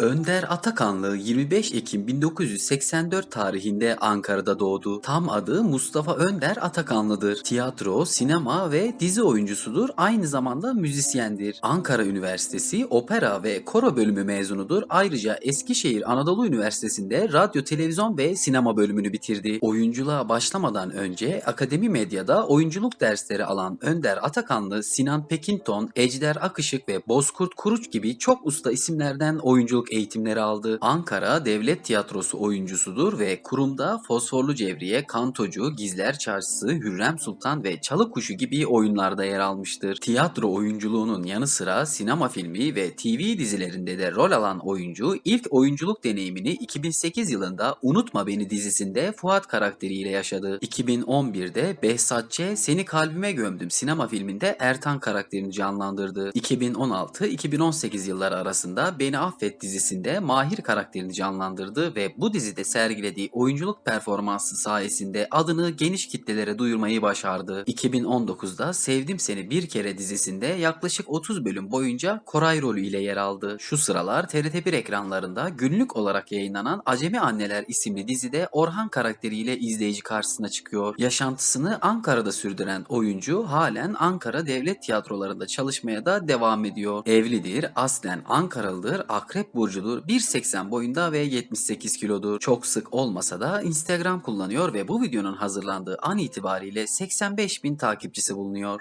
Önder Atakanlı 25 Ekim 1984 tarihinde Ankara'da doğdu. Tam adı Mustafa Önder Atakanlı'dır. Tiyatro, sinema ve dizi oyuncusudur. Aynı zamanda müzisyendir. Ankara Üniversitesi Opera ve Koro bölümü mezunudur. Ayrıca Eskişehir Anadolu Üniversitesi'nde radyo, televizyon ve sinema bölümünü bitirdi. Oyunculuğa başlamadan önce akademi medyada oyunculuk dersleri alan Önder Atakanlı, Sinan Pekinton, Ejder Akışık ve Bozkurt Kuruç gibi çok usta isimlerden oyunculuk eğitimleri aldı. Ankara Devlet Tiyatrosu oyuncusudur ve kurumda Fosforlu Cevriye, Kantocu, Gizler Çarşısı, Hürrem Sultan ve Çalı Kuşu gibi oyunlarda yer almıştır. Tiyatro oyunculuğunun yanı sıra sinema filmi ve TV dizilerinde de rol alan oyuncu ilk oyunculuk deneyimini 2008 yılında Unutma Beni dizisinde Fuat karakteriyle yaşadı. 2011'de Behzat Ç. Seni Kalbime Gömdüm sinema filminde Ertan karakterini canlandırdı. 2016-2018 yılları arasında Beni Affet dizisinde Mahir karakterini canlandırdı ve bu dizide sergilediği oyunculuk performansı sayesinde adını geniş kitlelere duyurmayı başardı. 2019'da Sevdim Seni Bir Kere dizisinde yaklaşık 30 bölüm boyunca Koray rolü ile yer aldı. Şu sıralar TRT1 ekranlarında günlük olarak yayınlanan Acemi Anneler isimli dizide Orhan karakteriyle izleyici karşısına çıkıyor. Yaşantısını Ankara'da sürdüren oyuncu halen Ankara Devlet Tiyatrolarında çalışmaya da devam ediyor. Evlidir, aslen Ankaralıdır, akrep burcudur, 1.80 boyunda ve 78 kilodur. Çok sık olmasa da Instagram kullanıyor ve bu videonun hazırlandığı an itibariyle 85 bin takipçisi bulunuyor.